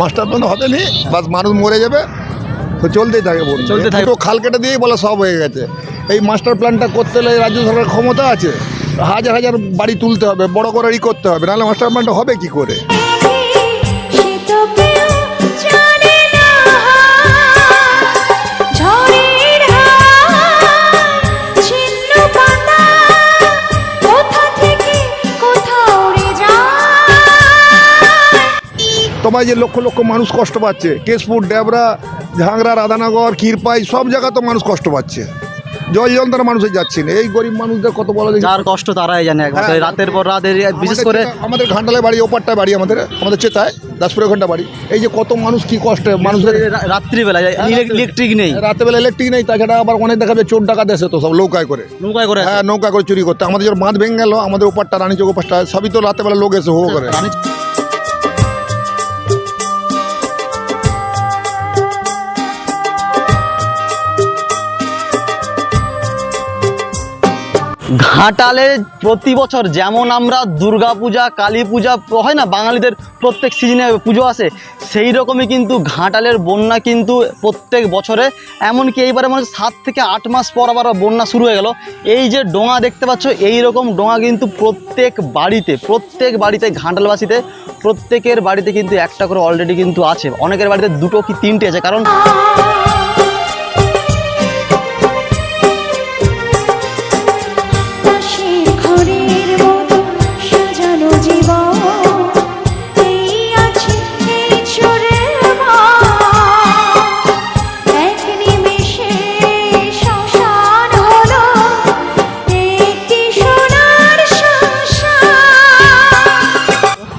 Master plan হবে নি বাস মানুষ মরে যাবে। তো চলতেই থাকে বলুন চলতে থাকে। তো খাল কেটে দিয়েই বলে সব হয়ে গেছে। এই মাস্টার প্ল্যানটা করতে হলে রাজ্য সরকারের ক্ষমতা আছে। হাজার হাজার বাড়ি তুলতে হবে বড় করে ই করতে হবে। নাহলে মাস্টার প্ল্যানটা হবে কি করে? যে লক্ষ লক্ষ মানুষ কষ্ট পাচ্ছে। কেশপুর ডেবরা ঝাংরা রাধানগর ক্ষীরপাই সব জায়গা তো মানুষ কষ্ট পাচ্ছে। জল যন্ত্রণা মানুষের যাচ্ছে না এই গরিব মানুষদের কত বলা দেখি যার কষ্ট তারাই জানে হ্যাঁ। এই রাতের পর রাত এই বিশেষ করে আমাদের ঘান্টালে বাড়ি ওপারটায় বাড়ি আমাদের আমাদের চেতায় দাসপুরে ঘণ্টা বাড়ি। এই যে কত মানুষ কি কষ্টে মানুষের রাত্রিবেলা ইলেকট্রিক নেই। রাতেবেলা ইলেকট্রিক নেই তাছাড়া আবার অনেক দেখা যায় চোর টাকা দেশে তো সব নৌকায় করে। নৌকায় করে হ্যাঁ নৌকা করে চুরি করতে। আমাদের যখন বাঁধ ভেঙে গেল আমাদের ওপারটা রানী চৌক ওপারটা সবই তো রাতেবেলা লোক এসে হো করে। ঘাটালে প্রতি বছর যেমন আমরা দুর্গা পূজা, কালী পূজা, হয় না, বাঙালিদের প্রত্যেক সিজনে পুজো আসে, সেই রকমই কিন্তু ঘাটালের বন্যা কিন্তু প্রত্যেক বছরে। এমনকি এইবারে মনে সাত থেকে আট মাস পর আবার বন্যা শুরু হয়ে গেল। এই যে ডোঙা দেখতে পাচ্ছ, এই রকম ডোঙা কিন্তু প্রত্যেক বাড়িতে প্রত্যেক বাড়িতে ঘাটালবাসীতে, প্রত্যেকের বাড়িতে কিন্তু একটা করে অলরেডি কিন্তু আছে। অনেকের বাড়িতে দুটো কি তিনটে আছে, কারণ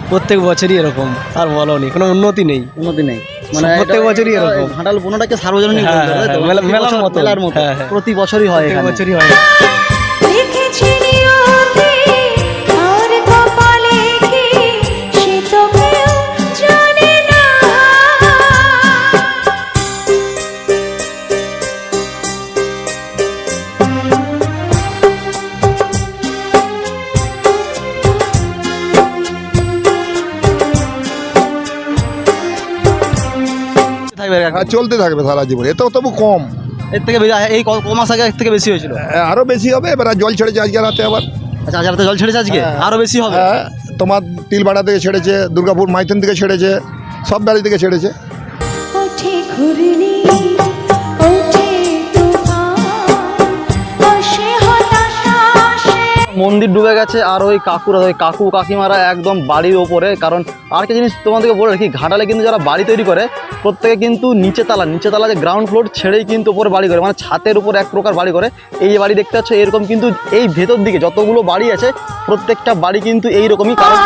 প্রত্যেক বছরই এরকম আর বলো নি কোনো উন্নতি নেই উন্নতি নেই মানে প্রত্যেক বছরই এরকম। ঘাটাল বোনাটাকে সার্বজনীন হ্যাঁ, হয়, মেলার মতো। হ্যাঁ। প্রতি বছরই হয় বছরই হয় থাকবে। হ্যাঁ চলতে থাকবে সারা জীবন। এত তবু কম। এর থেকে বেশি এই ক ক মাস আগে এর থেকে বেশি হয়েছিল? আরও বেশি হবে এবার জল ছেড়েছে আজকে রাতে আবার। আচ্ছা আজ রাতে জল ছেড়েছে আজকে? আরও আরও বেশি হবে? হ্যাঁ তোমার তিলবাড়া থেকে ছেড়েছে দুর্গাপুর মাইথন থেকে ছেড়েছে সব বাড়ি থেকে ছেড়েছে। ওঠে মন্দির ডুবে গেছে আর ওই কাকুরা, ওই কাকু কাকিমারা একদম বাড়ির ওপরে। কারণ আর একটা জিনিস তোমাদেরকে বলে রাখি, ঘাটালে কিন্তু যারা বাড়ি তৈরি করে, প্রত্যেকে কিন্তু নিচে তালা নিচে তালা যে গ্রাউন্ড ফ্লোর ছেড়েই কিন্তু ওপরে বাড়ি করে মানে ছাতের উপর এক প্রকার বাড়ি করে। এই যে বাড়ি দেখতে পাচ্ছ, এরকম কিন্তু এই ভেতর দিকে যতগুলো বাড়ি আছে, প্রত্যেকটা বাড়ি কিন্তু এইরকমই, কারণ